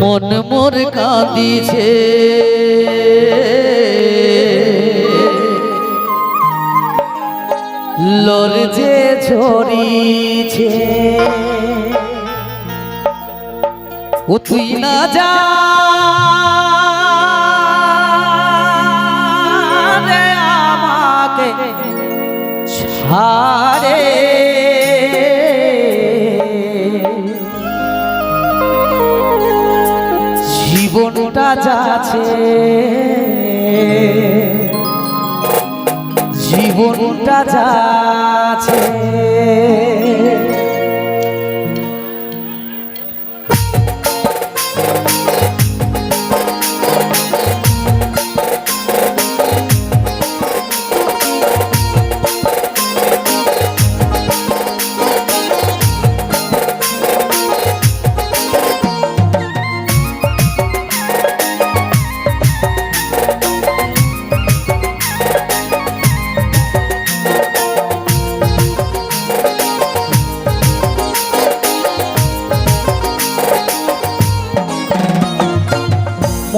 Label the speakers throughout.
Speaker 1: মন মোর কাঁদিছে। যে ঝরিছে ও তুই না যা। আমাকে ছাড়ে। জীবনটা আছে। জীবনটা যাচ্ছে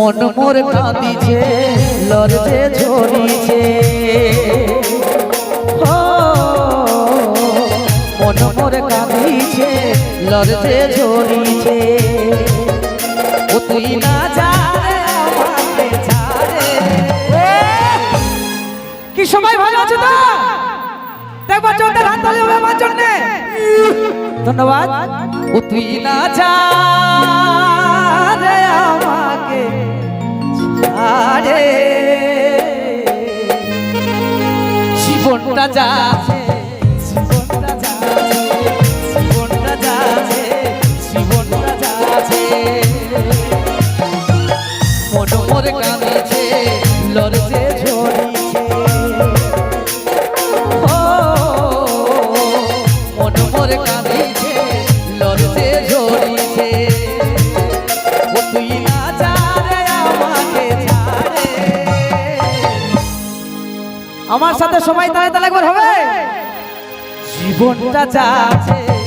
Speaker 1: মন মোর কাঁদিছে লরজে ঝরিছে। মন মোর কাঁদিছে লরজে ঝরিছে। ও তুই না যা
Speaker 2: কি সবাই ভালো আছে তো? দেখবার জন্য হাত তালি হবে আমার জন্য।
Speaker 1: ধন্যবাদ। ও তুই না যা আমাকে ছাড়ে জীবনটা যাচ্ছে
Speaker 2: সাথে সবাই তাহলে তালে একবার হবে।
Speaker 1: জীবনটা যাচ্ছে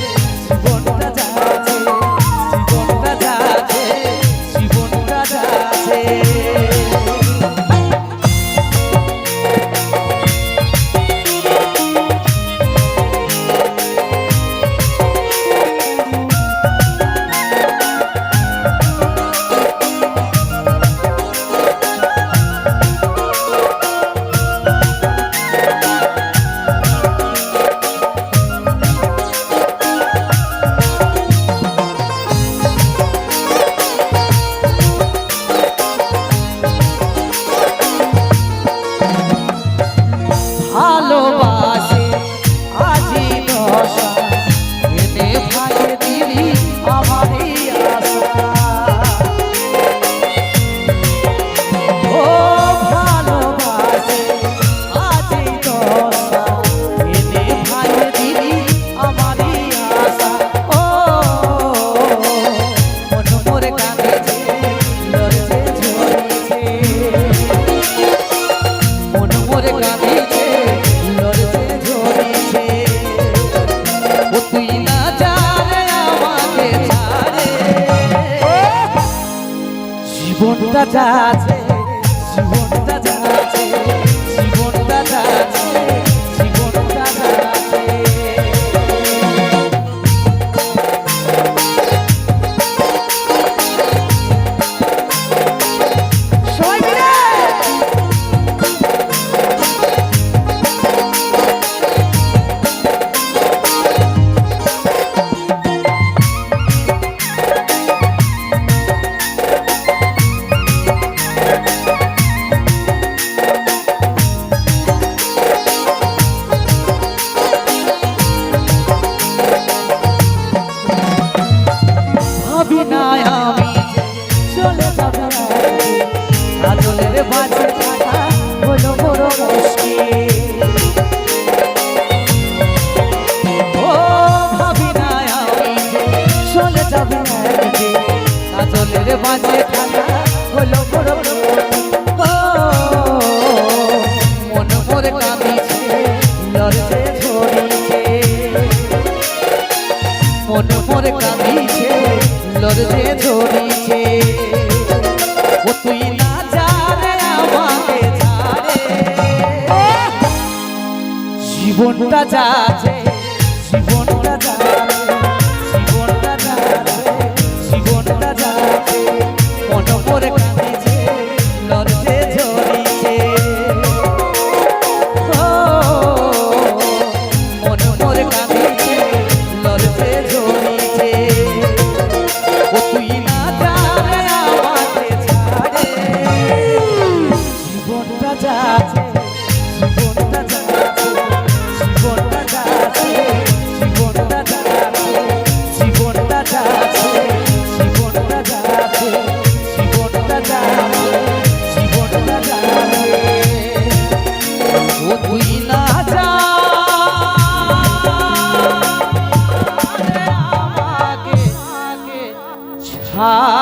Speaker 1: জীবনটা যাচ্ছে বাজে থাকা হলো বড় মন মোর কামিছে লড়ছে ঝরিছে। মন মোর কামিছে যে ধরেছে। ও তুই না জানে আমাকে জানে জীবনটা যাচ্ছে হা